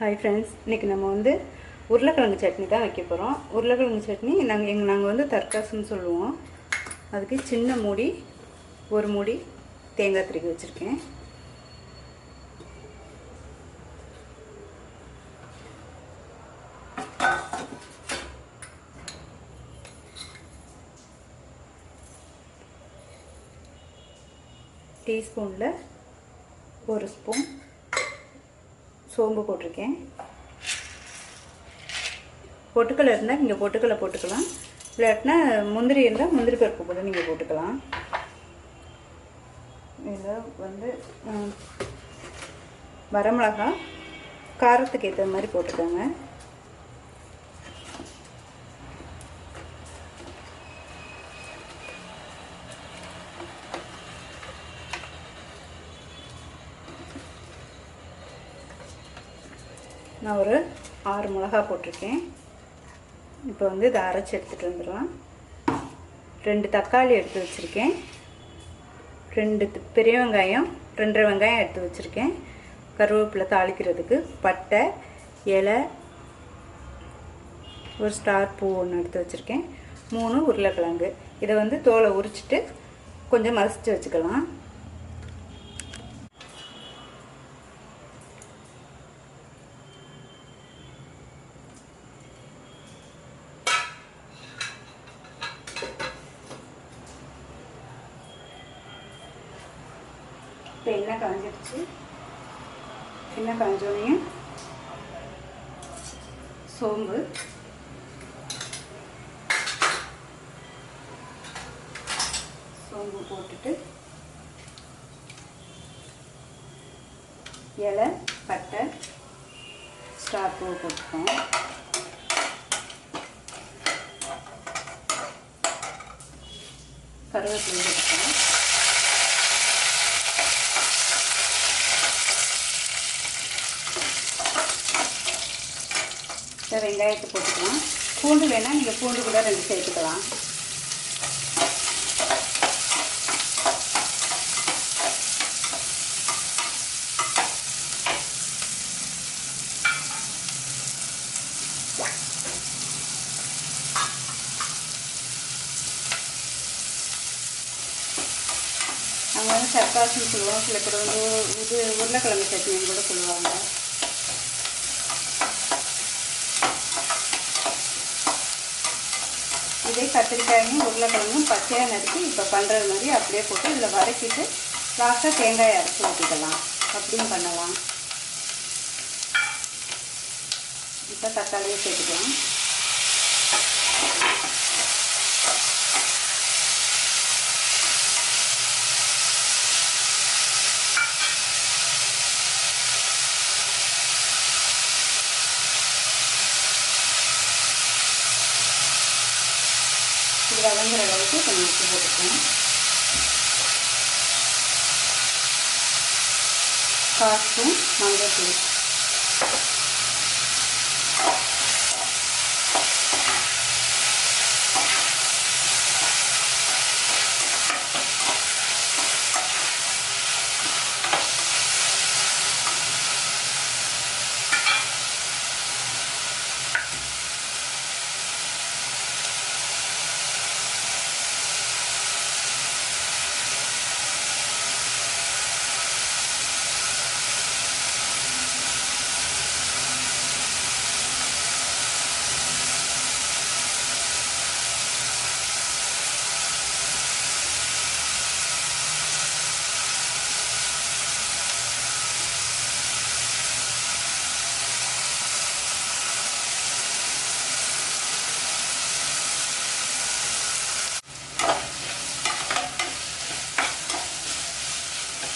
Hi friends இன்றைக்கி நம்ம வந்து உருளைக்கிழங்கு சட்னி தான் வைக்க போகிறோம் உருளைக்கிழங்கு சட்னி நாங்கள் எங்கள் நாங்கள் வந்து தற்காசுன்னு சொல்லுவோம். அதுக்கு சின்ன மூடி ஒரு மூடி தேங்காய் திருக்கி வச்சுருக்கேன். டீஸ்பூனில் ஒரு ஸ்பூன் சோம்பு போட்டிருக்கேன். பொட்டுக்கடலை இருந்தால் நீங்கள் பொட்டுக்கலை போட்டுக்கலாம். இல்லாட்டினா முந்திரி இருந்தால் முந்திரி பருப்பு கூட நீங்கள் போட்டுக்கலாம். இதில் வந்து வரமிளகா காரத்துக்கு ஏற்ற மாதிரி போட்டுக்கோங்க. நான் ஒரு ஆறு மிளகா போட்டிருக்கேன். இப்போ வந்து இதை அரைச்சி எடுத்துகிட்டு வந்துடலாம். ரெண்டு தக்காளி எடுத்து வச்சுருக்கேன். ரெண்டு பெரிய வெங்காயம் ரெண்டரை வெங்காயம் எடுத்து வச்சுருக்கேன். கருவேப்பிலை தாளிக்கிறதுக்கு பட்டை இலை ஒரு ஸ்டார் பூ ஒன்று எடுத்து வச்சுருக்கேன். மூணு உருளைக்கிழங்கு. இதை வந்து தோலை உரிச்சிட்டு கொஞ்சம் மசிச்சு வச்சுக்கலாம் இப்போ எண்ணெய் காஞ்சிருச்சு எண்ணெய் காஞ்சோடனே சோம்பு. சோம்பு போட்டுட்டு இலை பட்டை ஸ்டார் பூ போட்டுப்பேன் கருவேப்பிலை போட்டுக்கோம் இந்த வெங்காயத்தை போட்டுக்கலாம். பூண்டு வேணால் நீங்கள் பூண்டு கூட ரெண்டு சேர்த்துக்கலாம். நாங்கள் வந்து சர்க்காசுன்னு சொல்லுவோம் சில பேர் வந்து இது உருளைக்கிழங்கு சட்னின்னு கூட சொல்லுவாங்க. அப்படியே கத்திரிக்காயும் உருளைக்கிழங்கும் பச்சையாக நறுக்கி இப்போ பண்ணுறது மாதிரி அப்படியே போட்டு இதில் வதக்கிட்டு லாஸ்ட்டாக தேங்காய் அரைச்சி ஊற்றிக்கலாம் அப்படியும் பண்ணலாம். இப்போ தக்காளியை சேர்த்துக்கலாம். வதங்குற அளவுக்கு கொஞ்சம் உப்பு போட்டுக்கணும் காசும் மஞ்சள் தூள்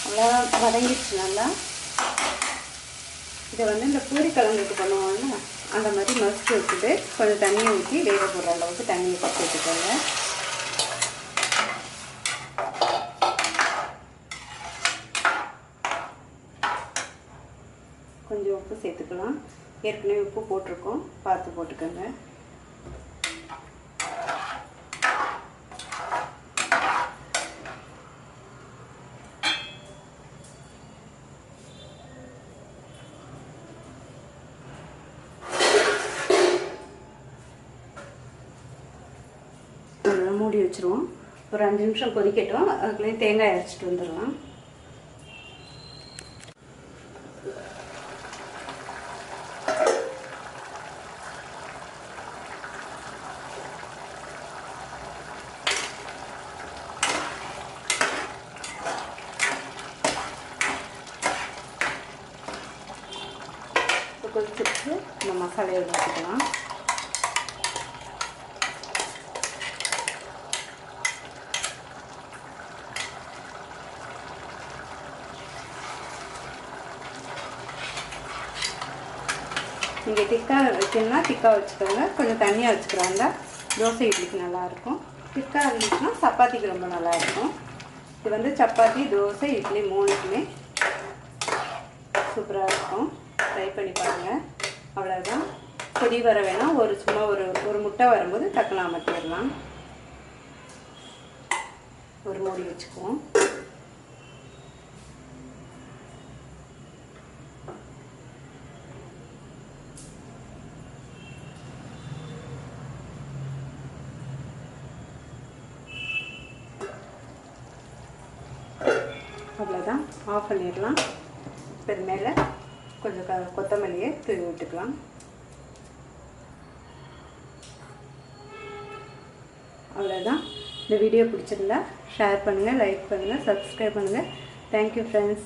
நல்லா வதங்கிடுச்சு நல்லா. இதை வந்து இந்த பூரி கிழங்குக்கு பண்ணுவோம்ல அந்த மாதிரி மசிச்சு வச்சுட்டு கொஞ்சம் தண்ணியை ஊற்றி வேக போடுற அளவுக்கு தண்ணியை பற்றி வச்சுக்கோங்க கொஞ்சம் உப்பு சேர்த்துக்கலாம். ஏற்கனவே உப்பு போட்டிருக்கோம். பார்த்து போட்டுக்கோங்க. மூடி வச்சுருவோம். ஒரு அஞ்சு நிமிஷம் கொதிக்கட்டும். அதுக்குள்ளேயும் தேங்காய் அரைச்சிட்டு வந்துடலாம். இப்போ நம்ம மசாலையை ஊற்றிக்கலாம் நீங்கள் திக்காக வைக்கணும்னா திக்காக வச்சுக்கோங்க. கொஞ்சம் தண்ணியாக வச்சுக்கிறாங்க. தோசை இட்லிக்கு நல்லாயிருக்கும். திக்காக இருந்துச்சுன்னா சப்பாத்திக்கு ரொம்ப நல்லாயிருக்கும். இது வந்து சப்பாத்தி தோசை இட்லி மூணுக்குமே சூப்பராக இருக்கும். ட்ரை பண்ணி பாருங்கள் அவ்வளோதான் கொடி வர வேணாம். ஒரு சும்மா ஒரு ஒரு முட்டை வரும்போது டக்குனு அமர்த்திடலாம் ஒரு மூடி வச்சுக்குவோம். அவ்வளோதான் ஆஃப் பண்ணிடலாம் இப்போ இது மேலே கொஞ்சம் க கொத்தமல்லியை தூவி விட்டுக்கலாம். அவ்வளோதான் இந்த வீடியோ பிடிச்சிருந்தா ஷேர் பண்ணுங்கள் லைக் பண்ணுங்கள் சப்ஸ்கிரைப் பண்ணுங்கள் தேங்க்யூ ஃப்ரெண்ட்ஸ்